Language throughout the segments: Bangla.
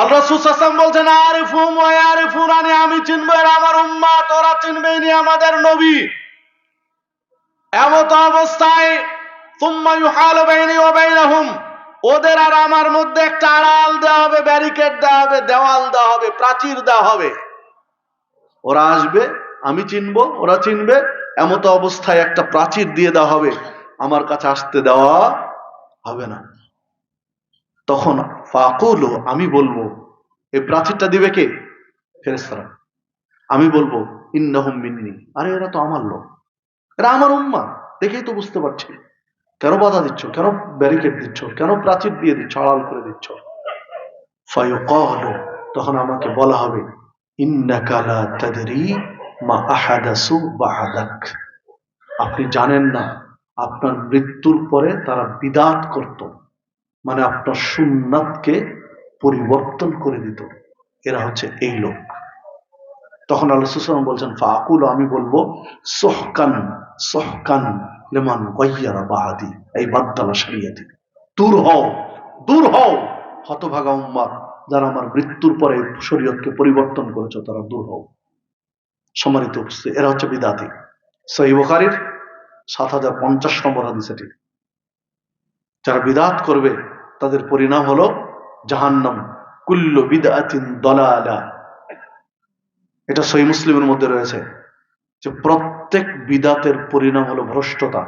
আল্লাহ সুসাম বলছেন আরিফুম ওয়া আরিফুনানি আমি চিনবো আমার উম্মাত ওরা চিনবে ইনি আমাদের নবী। এমত অবস্থায় তুম্মা বাইনি বাইনাহুম, ওদের আর আমার মধ্যে একটা আড়াল দেওয়া হবে, ব্যারিকেড দেওয়া হবে, দেওয়াল দেওয়া হবে, প্রাচীর দেওয়া হবে। ওরা আসবে, আমি চিনবো, ওরা চিনবে, এমত অবস্থায় একটা প্রাচীর দিয়ে দেওয়া হবে। আমার কাছে আসতে দেওয়া হবে না। তখন ফাকুল, আমি বলব এই প্রাচীরটা দিবে কে? ফেরেস্তারা আমি বলব, ইন্নাহুম মিন্নি। আরে, এরা তো আমার লোক। এরা আমার উম্মা। দেখেই তো বুঝতে পারছি। কেন বাধা দিচ্ছ? কেন ব্যারিকেড দিচ্ছ? কেন প্রাচীর দিয়ে দিচ্ছ? আড়াল করে দিচ্ছ? ফায়ুকাল, তখন আমাকে বলা হবে, ইন্নাকা লা মা আহাদাসু বাহাদাক আপনি জানেন না, আপনার মৃত্যুর পরে তারা বিদাত করত। মানে আপনার সুন্নাতকে পরিবর্তন করে দিত। এরা হচ্ছে এই লোক। তখন আল্লাহ সুসলাম বলছেন ফাকুল আমি বলব, সোহকান সোহকান লেমান গাইয়ারা বাহাদি এই বাদ্দালা সারিয়াদি দূর হও দূর হও, হতভাগা উম্মাদ, যারা আমার মৃত্যুর পরে শরীয়তকে পরিবর্তন করেছ, তারা দূর হও। সম্মানিত উপস্থিত, এরা হচ্ছে বিদাতি। সহি বুখারীর সাত হাজার পঞ্চাশ নম্বর হাদিস এটি যারা বিদাত করবে, তাদের পরিণাম হলো জাহান্নাম। কুল্লু বিদাতিন দলালা। এটা সহি মুসলিমের মধ্যে রয়েছে যে প্রত্যেক বিদাতের পরিণাম হলো ভ্রষ্টতা।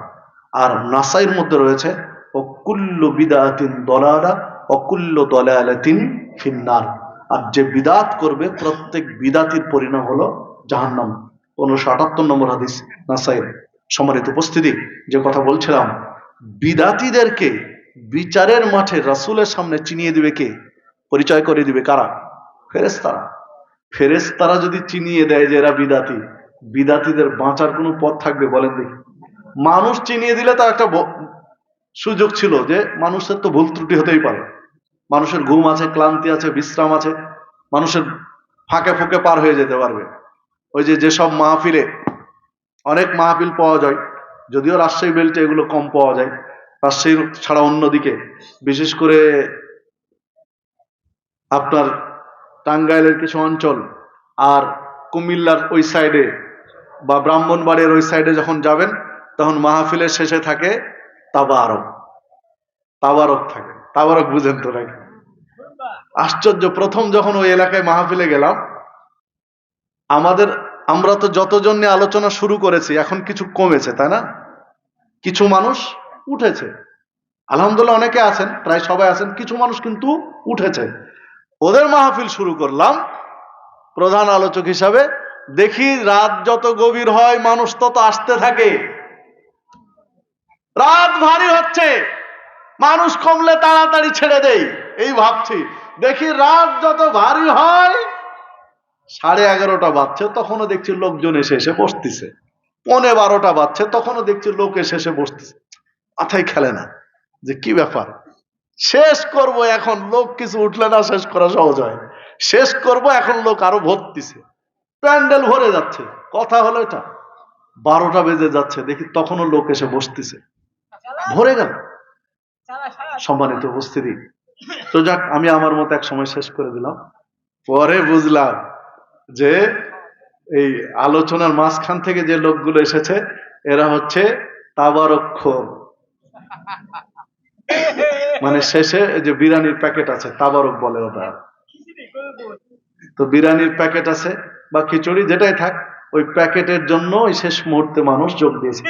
আর নাসাইর মধ্যে রয়েছে, ও কুল্লু বিদাতিন দলালা অকুল্ল দলালাতিন ফিন্নার। আর যে বিদাত করবে, প্রত্যেক বিদাতির পরিণাম হলো জাহান্নাম। পনেরোশো আটাত্তর নম্বর হাদিস নাসাইর সম্মানিত উপস্থিতি। যে কথা বলছিলাম বিদাতিদেরকে বিচারের মাঠে রাসুলের সামনে চিনিয়ে দিবে কে? পরিচয় করে দিবে কারা? ফেরেস্তারা ফেরেস্তারা যদি চিনিয়ে দেয় যে এরা বিদাতি, বিদাতিদের বাঁচার কোনো পথ থাকবে বলেন দেখি। মানুষ চিনিয়ে দিলে তার একটা সুযোগ ছিল যে মানুষের তো ভুল ত্রুটি হতেই পারে। মানুষের ঘুম আছে, ক্লান্তি আছে, বিশ্রাম আছে, মানুষের ফাঁকে ফুঁকে পার হয়ে যেতে পারবে। ওই যে যেসব মাহফিলে অনেক মাহফিল পাওয়া যায় যদিও রাজশাহী বেল্টে এগুলো কম পাওয়া যায়। রাজশাহীর ছাড়া অন্যদিকে বিশেষ করে আপনার টাঙ্গাইলের কিছু অঞ্চল আর কুমিল্লার ওই সাইডে বা ব্রাহ্মণবাড়ির ওই সাইডে যখন যাবেন, তখন মাহফিলের শেষে থাকে তাবারক। তাবারক থাকে। তাবারক বুঝেন তো নাকি? আশ্চর্য। প্রথম যখন ওই এলাকায় মাহফিলে গেলাম, আমাদের আমরা তো যতজন নিয়ে আলোচনা শুরু করেছি, এখন কিছু কমেছে, তাই না? কিছু মানুষ উঠেছে। আলহামদুলিল্লাহ অনেকে আছেন, প্রায় সবাই আছেন, কিছু মানুষ কিন্তু উঠেছে। ওদের মাহফিল শুরু করলাম, প্রধান আলোচক হিসাবে। দেখি রাত যত গভীর হয়, মানুষ তত আসতে থাকে। রাত ভারী হচ্ছে, মানুষ কমলে তাড়াতাড়ি ছেড়ে দেই, এই ভাবছি। দেখি রাত যত ভারী হয় সাড়ে এগারোটা বাজছে, তখনও দেখছি লোকজন এসে এসে বসতেছে। পনে বারোটা বাজছে, তখনও দেখছি লোক এসে এসে বসতেছে। মাথায় খেলে না। যে কি ব্যাপার? শেষ করব এখন, লোক কিছু উঠলে না শেষ করা সহজ হয় শেষ করব, এখন লোক আরও ভরতিছে। প্যান্ডেল ভরে যাচ্ছে। কথা হলো এটা, বারোটা বেজে যাচ্ছে, দেখি তখনও লোক এসে বসতেছে। ভরে গেল। সম্মানিত উপস্থিতি। তো যাক, আমি আমার মতো এক সময় শেষ করে দিলাম। পরে বুঝলাম। যে এই আলোচনার মাঝখান থেকে যে লোকগুলো এসেছে, এরা হচ্ছে তাবারক্ষর মানে শেষে যে বিরিয়ানির প্যাকেট আছে, তাবারক বলে ওটা। তো বিরিয়ানির প্যাকেট আছে বা খিচুড়ি, যেটাই থাক, ওই প্যাকেটের জন্য ওই শেষ মুহূর্তে মানুষ যোগ দিয়েছে।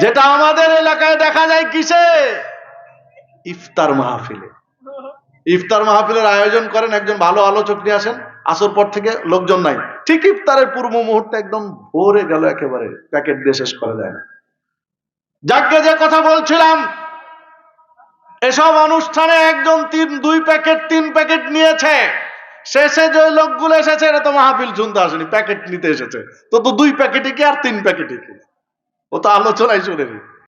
যেটা আমাদের এলাকায় দেখা যায় কিসে? ইফতার মাহফিলে। ইফতার মাহফিলের আয়োজন করেন একজন ভালো আলোচক নিয়ে আসেন আসর পর থেকে লোকজন নাই। ঠিক ইফতারের পূর্ব মুহূর্তে একদম ভরে গেল একেবারে। প্যাকেট দিয়ে শেষ করা যায় না। যাকে যে কথা বলছিলাম, এসব অনুষ্ঠানে একজন তিন, দুই প্যাকেট, তিন প্যাকেট নিয়েছে। শেষে যে লোকগুলো এসেছে, এরা তো মাহফিল শুনতে আসেনি, প্যাকেট নিতে এসেছে। তো তো দুই প্যাকেটে কি আর তিন প্যাকেটে কি? ও তো আলোচনায় শুনেনি।